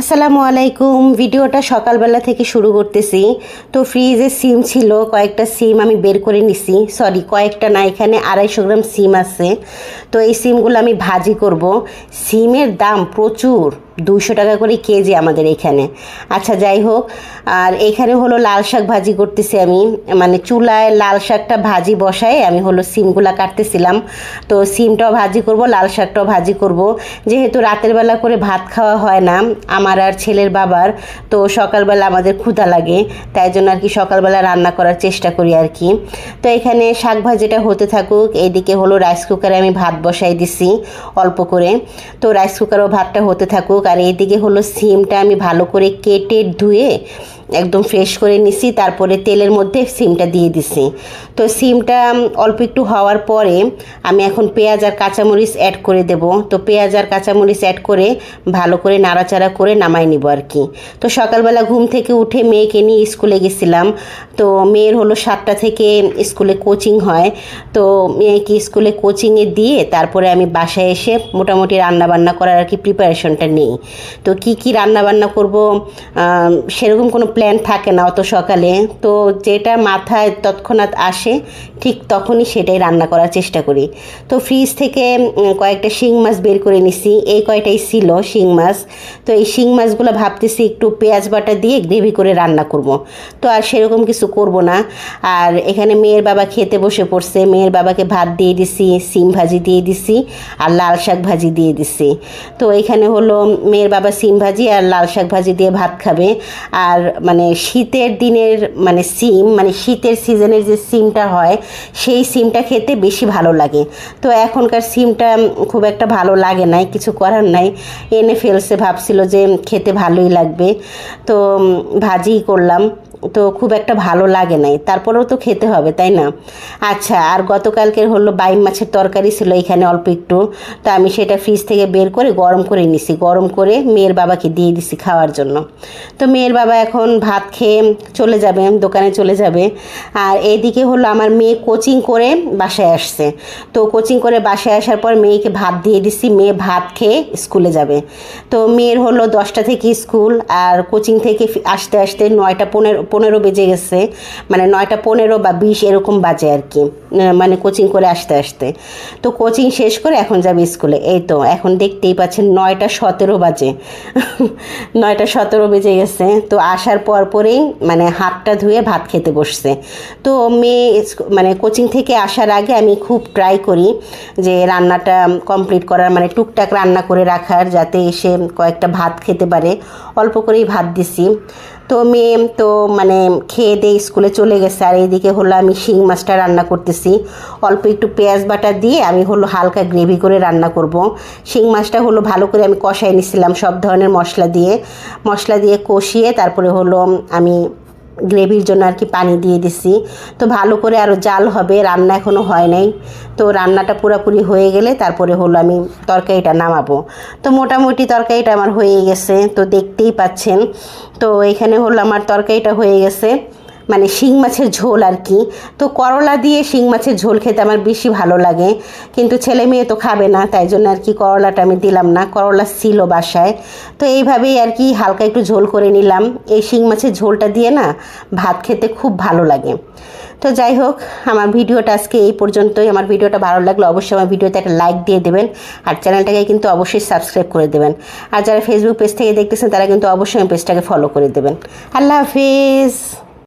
আসসালামু আলাইকুম। ভিডিওটা সকালবেলা থেকে শুরু করতেছি। তো ফ্রিজে সিম ছিল, কয়েকটা সিম আমি বের করে নিছি। সরি কয়েকটা না, এখানে আড়াইশো গ্রাম সিম আছে। তো এই সিমগুলো আমি ভাজি করব। সিমের দাম প্রচুর। দুশো টাকা করে কেজি আমাদের এখানে। আচ্ছা যাই হোক, আর এখানে হলো লাল শাক ভাজি করতেছি আমি। মানে চুলায় লাল শাকটা ভাজি বসায় আমি হলো সিমগুলা কাটতেছিলাম। তো সিমটাও ভাজি করব, লাল শাকটাও ভাজি করব। যেহেতু রাতের বেলা করে ভাত খাওয়া হয় না, আমার আর ছেলের বাবার, তো সকালবেলা আমাদের ক্ষুধা লাগে। তাই জন্য আর কি সকালবেলা রান্না করার চেষ্টা করি আর কি। তো এখানে শাক ভাজিটা হতে থাকুক এইদিকে হলো রাইস কুকারে আমি ভাত বসাই দিছি অল্প করে। তো রাইস কুকারও ভাতটা হতে থাকুক। আর এইদিকে হলো সিমটা আমি ভালো করে কেটে ধুয়ে একদম ফ্রেশ করে নিছি, তারপরে তেলের মধ্যে সিমটা দিয়ে দিছি। তো সিমটা অল্প একটু হওয়ার পরে আমি এখন পেঁয়াজ আর কাঁচামরিচ অ্যাড করে দেব। তো পেঁয়াজ আর কাঁচামরিচ অ্যাড করে ভালো করে নাড়াচাড়া করে নামাই নিব আর কি। তো সকালবেলা ঘুম থেকে উঠে মেয়েকে নিয়ে স্কুলে গেছিলাম। তো মেয়ের হলো সাতটা থেকে স্কুলে কোচিং হয়। তো মেয়েকে স্কুলে কোচিংয়ে দিয়ে তারপরে আমি বাসায় এসে মোটামুটি রান্নাবান্না করার আর কি প্রিপারেশনটা নেই। তো কি কি রান্নাবান্না করব? সেরকম কোনো প্ল্যান থাকে না অত সকালে। তো যেটা মাথায় তৎক্ষণাৎ আসে, ঠিক তখনই সেটাই রান্না করার চেষ্টা করি। তো ফ্রিজ থেকে কয়েকটা শিং মাছ বের করে নিছি। এই কয়টাই ছিল শিং মাছ। তো এই শিং মাছগুলো ভাবতেছি একটু পেঁয়াজ বাটা দিয়ে গ্রেভি করে রান্না করব। তো আর সেরকম কিছু করব না। আর এখানে মেয়ের বাবা খেতে বসে পড়ছে। মেয়ের বাবাকে ভাত দিয়ে দিছি, সিম ভাজি দিয়ে দিছি আর লাল শাক ভাজি দিয়ে দিছি। তো এখানে হলো মেয়ের বাবা সিম ভাজি আর লাল শাক ভাজি দিয়ে ভাত খাবে। আর মানে শীতের দিনের মানে সিম মানে শীতের সিজনের যে সিমটা হয়, সেই সিমটা খেতে বেশি ভালো লাগে। তো এখনকার সিমটা খুব একটা ভালো লাগে নাই, কিছু করার নাই। এনে ফেলছে, ভাবছিল যে খেতে ভালোই লাগবে। তো ভাজিই করলাম। তো খুব একটা ভালো লাগে নাই। তারপরেও তো খেতে হবে, তাই না? আচ্ছা আর গতকালকের হলো বাইম মাছের তরকারি ছিল এখানে অল্প একটু। তো আমি সেটা ফ্রিজ থেকে বের করে গরম করে নিছি। গরম করে মেয়ের বাবাকে দিয়ে দিছি খাওয়ার জন্য। তো মেয়ের বাবা এখন ভাত খেয়ে চলে যাবে, দোকানে চলে যাবে। আর এইদিকে হলো আমার মেয়ে কোচিং করে বাসায় আসছে। তো কোচিং করে বাসায় আসার পর মেয়েকে ভাত দিয়ে দিছি। মেয়ে ভাত খেয়ে স্কুলে যাবে। তো মেয়ের হলো দশটা থেকে স্কুল আর কোচিং থেকে আসতে আসতে নয়টা পনেরো পনেরো বেজে গেছে মানে নয়টা পনেরো বা বিশ এরকম বাজে আর কি। মানে কোচিং করে আসতে আসতে। তো কোচিং শেষ করে এখন যাবে স্কুলে। এই তো, এখন দেখতেই পাচ্ছেন নয়টা সতেরো বাজে। নয়টা সতেরো বেজে গেছে। তো আসার পর পরেই মানে হাতটা ধুয়ে ভাত খেতে বসছে। তো মেয়ে মানে কোচিং থেকে আসার আগে আমি খুব ট্রাই করি যে রান্নাটা কমপ্লিট করার মানে টুকটাক রান্না করে রাখার, যাতে এসে কয়েকটা ভাত খেতে পারে। অল্প করেই ভাত দিছি। তো মেয়ে তো মানে খেয়ে দিয়ে স্কুলে চলে গেছে। আর এইদিকে হলো আমি শিং মাছটা রান্না করতেছি। অল্প একটু পেঁয়াজ বাটা দিয়ে আমি হলো হালকা গ্রেভি করে রান্না করব। শিং মাছটা হলো ভালো করে আমি কষাই নিছিলাম সব ধরনের মশলা দিয়ে। মশলা দিয়ে কষিয়ে তারপরে হলো আমি গ্রেভির জন্য আর কি পানি দিয়ে দিছি। তো ভালো করে আরও জাল হবে, রান্না এখনও হয় নাই। তো রান্নাটা পুরোপুরি হয়ে গেলে তারপরে হলো আমি তরকারিটা নামাবো। তো মোটামুটি তরকারিটা আমার হয়ে গেছে, তো দেখতেই পাচ্ছেন। তো এখানে হলো আমার তরকারিটা হয়ে গেছে। মানে শিং মাছের ঝোল আর কি। তো করলা দিয়ে শিং মাছের ঝোল খেতে আমার বেশি ভালো লাগে। কিন্তু ছেলে মেয়ে তো খাবে না, তাই জন্য আর কি করলাটা আমি দিলাম না। করলা ছিল বাসায়। তো এইভাবেই আর কি হালকা একটু ঝোল করে নিলাম। এই শিং মাছের ঝোলটা দিয়ে না ভাত খেতে খুব ভালো লাগে। তো যাই হোক, আমার ভিডিওটা আজকে এই পর্যন্তই। আমার ভিডিওটা ভালো লাগলে অবশ্যই আমার ভিডিওতে একটা লাইক দিয়ে দেবেন। আর চ্যানেলটাকে কিন্তু অবশ্যই সাবস্ক্রাইব করে দেবেন। আর যারা ফেসবুক পেজ থেকে দেখতেছেন, তারা কিন্তু অবশ্যই পেজটাকে ফলো করে দেবেন। আল্লাহ হাফিজ!